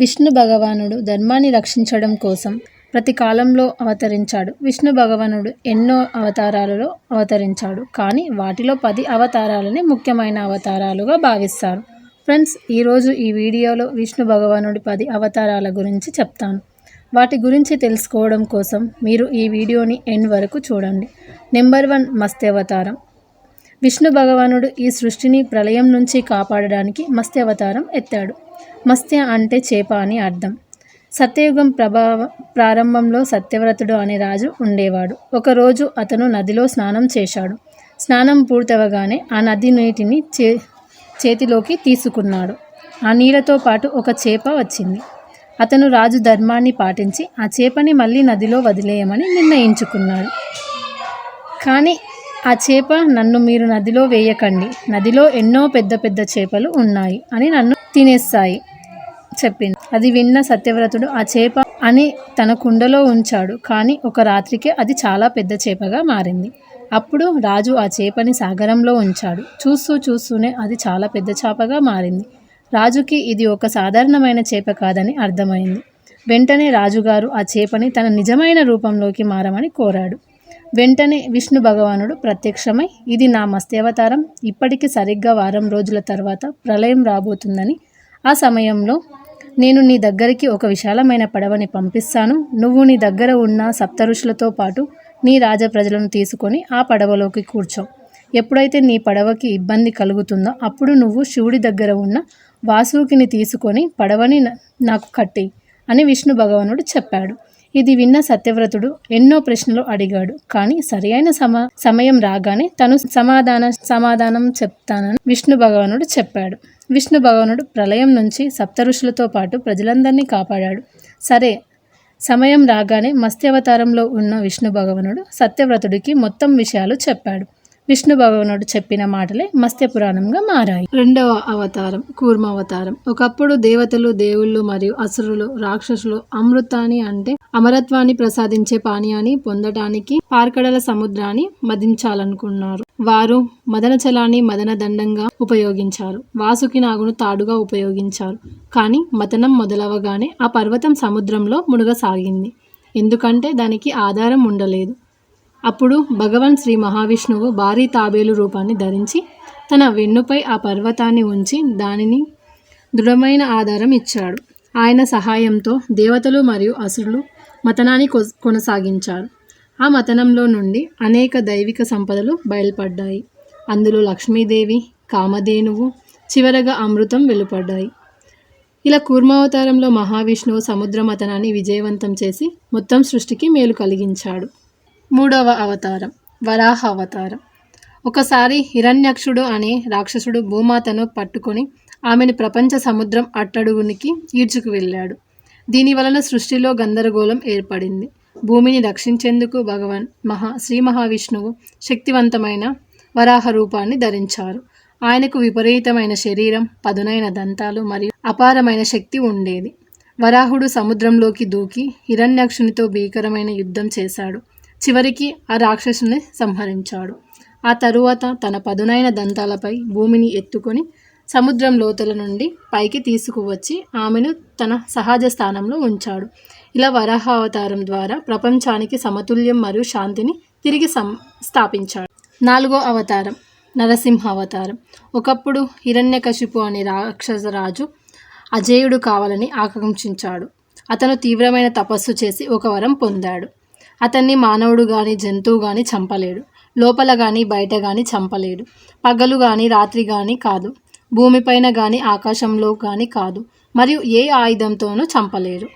విష్ణు భగవానుడు ధర్మాన్ని రక్షించడం కోసం ప్రతి కాలంలో అవతరించాడు. విష్ణు భగవానుడు ఎన్నో అవతారాలలో అవతరించాడు. కానీ వాటిలో పది అవతారాలని ముఖ్యమైన అవతారాలుగా భావిస్తారు. ఫ్రెండ్స్ ఈరోజు ఈ వీడియోలో విష్ణు భగవానుడి పది అవతారాల గురించి చెప్తాను. వాటి గురించి తెలుసుకోవడం కోసం మీరు ఈ వీడియోని ఎండ్ వరకు చూడండి. నెంబర్ వన్ మత్స్యావతారం విష్ణు భగవానుడు ఈ సృష్టిని ప్రళయం నుంచి కాపాడడానికి మత్స్యావతారం ఎత్తాడు. మత్స్య అంటే చేప అని అర్థం. సత్యయుగం ప్రభావ ప్రారంభంలో సత్యవ్రతుడు అనే రాజు ఉండేవాడు. ఒకరోజు అతను నదిలో స్నానం చేశాడు. స్నానం పూర్తవగానే ఆ నది నీటిని చే చేతిలోకి తీసుకున్నాడు. ఆ నీళ్ళతో పాటు ఒక చేప వచ్చింది. అతను రాజు ధర్మాన్ని పాటించి ఆ చేపని మళ్ళీ నదిలో వదిలేయమని నిర్ణయించుకున్నాడు. కానీ ఆ చేప నన్ను మీరు నదిలో వేయకండి. నదిలో ఎన్నో పెద్ద పెద్ద చేపలు ఉన్నాయి అని నన్ను తినేస్తాయి చెప్పింది. అది విన్న సత్యవ్రతుడు ఆ చేప అని తన కుండలో ఉంచాడు. కానీ ఒక రాత్రికే అది చాలా పెద్ద చేపగా మారింది. అప్పుడు రాజు ఆ చేపని సాగరంలో ఉంచాడు. చూస్తూ చూస్తూనే అది చాలా పెద్ద చేపగా మారింది. రాజుకి ఇది ఒక సాధారణమైన చేప కాదని అర్థమైంది. వెంటనే రాజుగారు ఆ చేపని తన నిజమైన రూపంలోకి మారమని కోరాడు. వెంటనే విష్ణు భగవానుడు ప్రత్యక్షమై ఇది నా మత్స్యావతారం ఇప్పటికి సరిగ్గా వారం రోజుల తర్వాత ప్రళయం రాబోతుందని ఆ సమయంలో నేను నీ దగ్గరికి ఒక విశాలమైన పడవని పంపిస్తాను. నువ్వు నీ దగ్గర ఉన్న సప్త ఋషులతో పాటు నీ రాజ ప్రజలను తీసుకొని ఆ పడవలోకి కూర్చో. ఎప్పుడైతే నీ పడవకి ఇబ్బంది కలుగుతుందో అప్పుడు నువ్వు శివుడి దగ్గర ఉన్న వాసుకిని తీసుకొని పడవని నాకు కట్టి అని విష్ణు భగవానుడు చెప్పాడు. ఇది విన్న సత్యవ్రతుడు ఎన్నో ప్రశ్నలు అడిగాడు. కానీ సరియైన సమ సమయం రాగానే తను సమాధాన సమాధానం చెప్తానని విష్ణు భగవానుడు చెప్పాడు. విష్ణు భగవానుడు ప్రళయం నుంచి సప్త ఋషులతో పాటు ప్రజలందరినీ కాపాడాడు. సరే సమయం రాగానే మత్స్యావతారంలో ఉన్న విష్ణు భగవానుడు సత్యవ్రతుడికి మొత్తం విషయాలు చెప్పాడు. విష్ణు భగవానుడు చెప్పిన మాటలే మత్స్య పురాణంగా మారాయి. రెండవ అవతారం కూర్మ అవతారం. ఒకప్పుడు దేవతలు దేవుళ్ళు మరియు అసురులు రాక్షసులు అమృతాన్ని అంటే అమరత్వాన్ని ప్రసాదించే పానీయాన్ని పొందటానికి పార్కడల సముద్రాన్ని మదించాలనుకున్నారు. వారు మదనచలాన్ని మదన దండంగా ఉపయోగించారు. వాసుకి నాగును తాడుగా ఉపయోగించారు. కానీ మతనం మొదలవగానే ఆ పర్వతం సముద్రంలో మునగసాగింది. ఎందుకంటే దానికి ఆధారం ఉండలేదు. అప్పుడు భగవాన్ శ్రీ మహావిష్ణువు భారీ తాబేలు రూపాన్ని ధరించి తన వెన్నుపై ఆ పర్వతాన్ని ఉంచి దానిని దృఢమైన ఆధారం ఇచ్చాడు. ఆయన సహాయంతో దేవతలు మరియు అసురులు మతనాన్ని కొ- కొనసాగించారు. ఆ మతనంలో నుండి అనేక దైవిక సంపదలు బయలుపడ్డాయి. అందులో లక్ష్మీదేవి కామధేనువు చివరగా అమృతం వెలుపడ్డాయి. ఇలా కూర్మావతారంలో మహావిష్ణువు సముద్ర మతనాన్ని విజయవంతం చేసి మొత్తం సృష్టికి మేలు కలిగించాడు. మూడవ అవతారం వరాహ అవతారం. ఒకసారి హిరణ్యక్షుడు అనే రాక్షసుడు భూమాతను పట్టుకొని ఆమెను ప్రపంచ సముద్రం అట్టడుగునికి ఈడ్చుకు వెళ్ళాడు. దీని వలన సృష్టిలో గందరగోళం ఏర్పడింది. భూమిని రక్షించేందుకు భగవాన్ మహా శ్రీ మహావిష్ణువు శక్తివంతమైన వరాహ రూపాన్ని ధరించారు. ఆయనకు విపరీతమైన శరీరం పదునైన దంతాలు మరియు అపారమైన శక్తి ఉండేది. వరాహుడు సముద్రంలోకి దూకి హిరణ్యాక్షునితో భీకరమైన యుద్ధం చేశాడు. చివరికి ఆ రాక్షసుని సంహరించాడు. ఆ తరువాత తన పదునైన దంతాలపై భూమిని ఎత్తుకొని సముద్రం లోతుల నుండి పైకి తీసుకువచ్చి ఆమెను తన సహజ స్థానంలో ఉంచాడు. ఇలా వరాహ అవతారం ద్వారా ప్రపంచానికి సమతుల్యం మరియు శాంతిని తిరిగి సం స్థాపించాడు. నాలుగో అవతారం నరసింహ అవతారం ఒకప్పుడు హిరణ్యకశిపు అనే రాక్షసరాజు అజేయుడు కావాలని ఆకాంక్షించాడు. అతను తీవ్రమైన తపస్సు చేసి ఒక వరం పొందాడు. అతన్ని మానవుడు కానీ జంతువు కానీ చంపలేడు. లోపల కానీ బయట కానీ చంపలేడు. పగలు కానీ రాత్రి కానీ కాదు. భూమిపైన కానీ ఆకాశంలో కానీ కాదు. మరియు ఏ ఆయుధంతోనూ చంపలేరు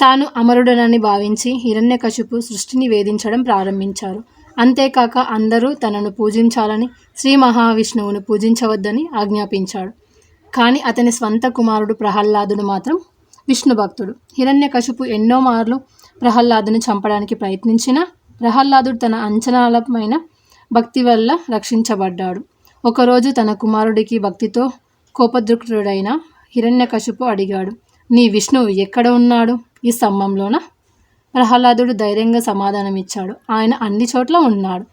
తాను అమరుడనని భావించి హిరణ్యకశిపు సృష్టిని వేధించడం ప్రారంభించారు. అంతేకాక అందరూ తనను పూజించాలని శ్రీ మహావిష్ణువును పూజించవద్దని ఆజ్ఞాపించాడు. కానీ అతని స్వంత కుమారుడు ప్రహ్లాదుడు మాత్రం విష్ణు భక్తుడు. హిరణ్యకశిపు ఎన్నో మార్లు ప్రహ్లాదుని చంపడానికి ప్రయత్నించిన ప్రహ్లాదుడు తన అంచనాలమైన భక్తి వల్ల రక్షించబడ్డాడు. ఒకరోజు తన కుమారుడికి భక్తితో కోపదృక్తుడైన హిరణ్యకశిపు అడిగాడు నీ విష్ణువు ఎక్కడ ఉన్నాడు? ఈ స్తంభంలోన? ప్రహ్లాదుడు ధైర్యంగా సమాధానమిచ్చాడు ఆయన అన్ని చోట్ల ఉన్నాడు.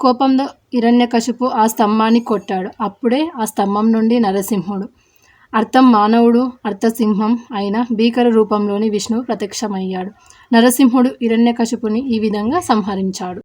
కోపంలో హిరణ్యకశిపు ఆ స్తంభాన్ని కొట్టాడు. అప్పుడే ఆ స్తంభం నుండి నరసింహుడు అర్థం మానవుడు అర్థసింహం అయిన భీకర రూపంలోని విష్ణువు ప్రత్యక్షమయ్యాడు. నరసింహుడు హిరణ్యకశిపుని ఈ విధంగా సంహరించాడు.